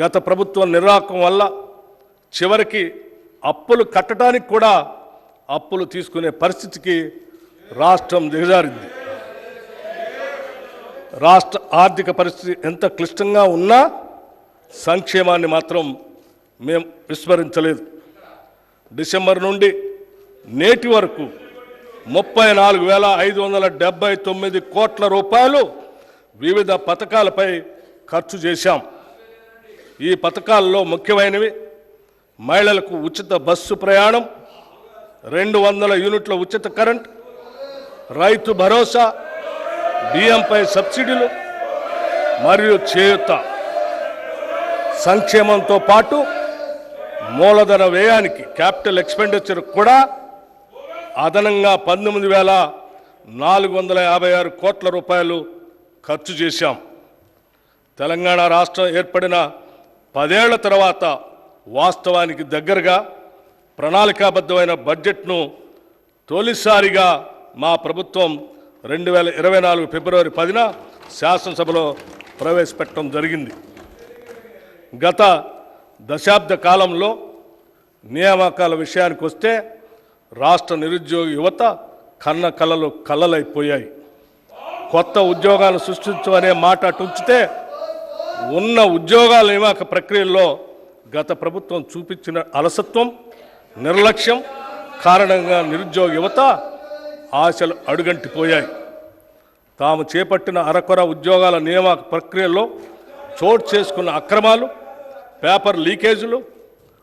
గత ప్రభుత్వం నిర్వాహకం వల్ల చివరికి అప్పులు కట్టడానికి కూడా అప్పులు తీసుకునే పరిస్థితికి రాష్ట్రం దిగజారింది. రాష్ట్ర ఆర్థిక పరిస్థితి ఎంత క్లిష్టంగా ఉన్నా సంక్షేమాన్ని మాత్రం మేము విస్మరించలేదు. డిసెంబర్ నుండి నేటి వరకు ముప్పై నాలుగు వేల ఐదు వందల డెబ్బై తొమ్మిది కోట్ల రూపాయలు వివిధ పథకాలపై ఖర్చు చేశాం. ఈ పథకాల్లో ముఖ్యమైనవి మహిళలకు ఉచిత బస్సు ప్రయాణం రెండు వందల యూనిట్ల ఉచిత కరెంట్ రైతు భరోసా బియ్యంపై సబ్సిడీలు మరియు చేయూత. సంక్షేమంతో పాటు మూలధన వ్యయానికి క్యాపిటల్ ఎక్స్పెండిచర్ కూడా అదనంగా పంతొమ్మిది వేల నాలుగు వందల యాభై ఆరు కోట్ల రూపాయలు ఖర్చు చేశాం. తెలంగాణ రాష్ట్రం ఏర్పడిన పదేళ్ళ తర్వాత వాస్తవానికి దగ్గరగా ప్రణాళికాబద్ధమైన బడ్జెట్ను తొలిసారిగా మా ప్రభుత్వం రెండు వేల ఇరవై నాలుగు ఫిబ్రవరి పదిన శాసనసభలో ప్రవేశపెట్టడం జరిగింది. గత దశాబ్ద కాలంలో నియామకాల విషయానికి వస్తే రాష్ట్ర నిరుద్యోగ యువత కన్న కలలు కలలైపోయాయి. కొత్త ఉద్యోగాలు సృష్టించు అనే మాట టుంచితే ఉంచితే ఉన్న ఉద్యోగాల నియామక ప్రక్రియల్లో గత ప్రభుత్వం చూపించిన అలసత్వం నిర్లక్ష్యం కారణంగా నిరుద్యోగ యువత ఆశలు అడుగంటిపోయాయి. తాము చేపట్టిన అరకొర ఉద్యోగాల నియామక ప్రక్రియల్లో చోటు చేసుకున్న అక్రమాలు పేపర్ లీకేజీలు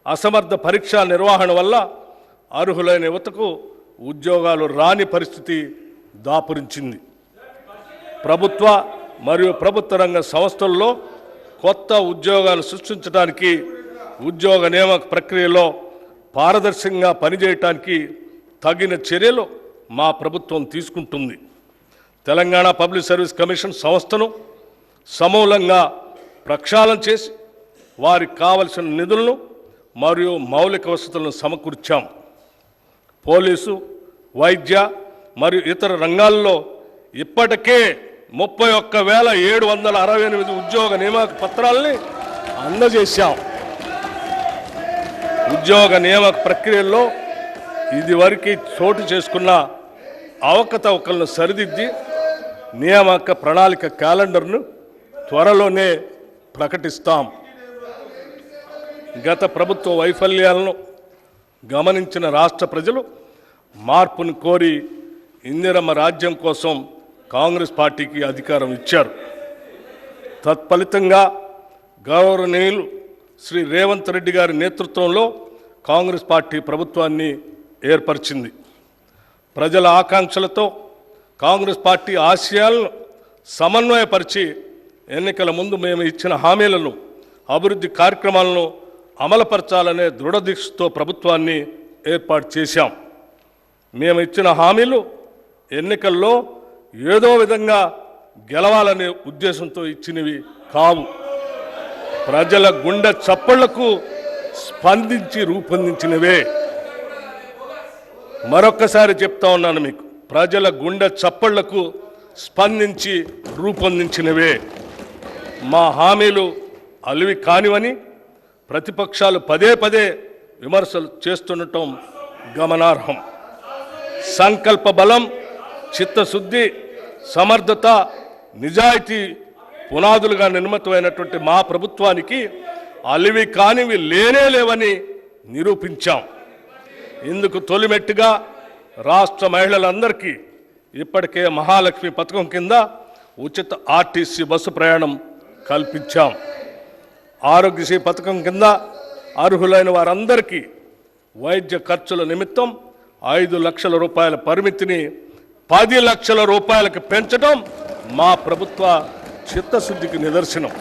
అసమర్థ పరీక్షా నిర్వహణ వల్ల అర్హులైన యువతకు ఉద్యోగాలు రాని పరిస్థితి దాపురించింది. ప్రభుత్వ మరియు ప్రభుత్వ రంగ సంస్థల్లో కొత్త ఉద్యోగాలు సృష్టించడానికి ఉద్యోగ నియామక ప్రక్రియలో పారదర్శకంగా పనిచేయటానికి తగిన చర్యలు మా ప్రభుత్వం తీసుకుంటుంది. తెలంగాణ పబ్లిక్ సర్వీస్ కమిషన్ సంస్థను సమూలంగా ప్రక్షాళన చేసి వారికి కావలసిన నిధులను మరియు మౌలిక వసతులను సమకూర్చాం. పోలీసు వైద్య మరియు ఇతర రంగాల్లో ఇప్పటికే ముప్పై ఒక్క వేల ఏడు వందల అరవై ఎనిమిది ఉద్యోగ నియామక పత్రాలని అందజేశాం. ఉద్యోగ నియామక ప్రక్రియల్లో ఇదివరకు చోటు చేసుకున్న అవకతవకలను సరిదిద్ది నియామక ప్రణాళిక క్యాలెండర్ను త్వరలోనే ప్రకటిస్తాం. గత ప్రభుత్వ వైఫల్యాలను గమనించిన రాష్ట్ర ప్రజలు మార్పును కోరి ఇందిరమ్మ రాజ్యం కోసం కాంగ్రెస్ పార్టీకి అధికారం ఇచ్చారు. తత్ఫలితంగా గౌరవనీయులు శ్రీ రేవంత్ రెడ్డి గారి నేతృత్వంలో కాంగ్రెస్ పార్టీ ప్రభుత్వాన్ని ఏర్పరిచింది. ప్రజల ఆకాంక్షలతో కాంగ్రెస్ పార్టీ ఆశయాలను సమన్వయపరిచి ఎన్నికల ముందు మేము ఇచ్చిన హామీలను అభివృద్ధి కార్యక్రమాలను అమలుపరచాలనే దృఢదీక్షతో ప్రభుత్వాన్ని ఏర్పాటు చేశాం. మేము ఇచ్చిన హామీలు ఎన్నికల్లో ఏదో విధంగా గెలవాలనే ఉద్దేశంతో ఇచ్చినవి కావు. ప్రజల గుండె చప్పళ్ళకు స్పందించి రూపొందించినవే. మరొక్కసారి చెప్తా ఉన్నాను మీకు ప్రజల గుండె చప్పళ్ళకు స్పందించి రూపొందించినవే. మా హామీలు అలివి కానివని ప్రతిపక్షాలు పదే పదే విమర్శలు చేస్తుండటం గమనార్హం. సంకల్ప బలం చిత్తశుద్ధి సమర్థత నిజాయితీ పునాదులుగా నిర్మితమైనటువంటి మా ప్రభుత్వానికి అలివి కానివి లేనే లేవని నిరూపించాం. ఇందుకు తొలిమెట్టుగా రాష్ట్ర మహిళలందరికీ ఇప్పటికే మహాలక్ష్మి పథకం కింద ఉచిత ఆర్టీసీ బస్సు ప్రయాణం కల్పించాం. ఆరోగ్యశ్రీ పథకం కింద అర్హులైన వారందరికీ వైద్య ఖర్చుల నిమిత్తం ఐదు లక్షల రూపాయల పరిమితిని పది లక్షల రూపాయలకు పెంచడం మా ప్రభుత్వ చిత్తశుద్ధికి నిదర్శనం.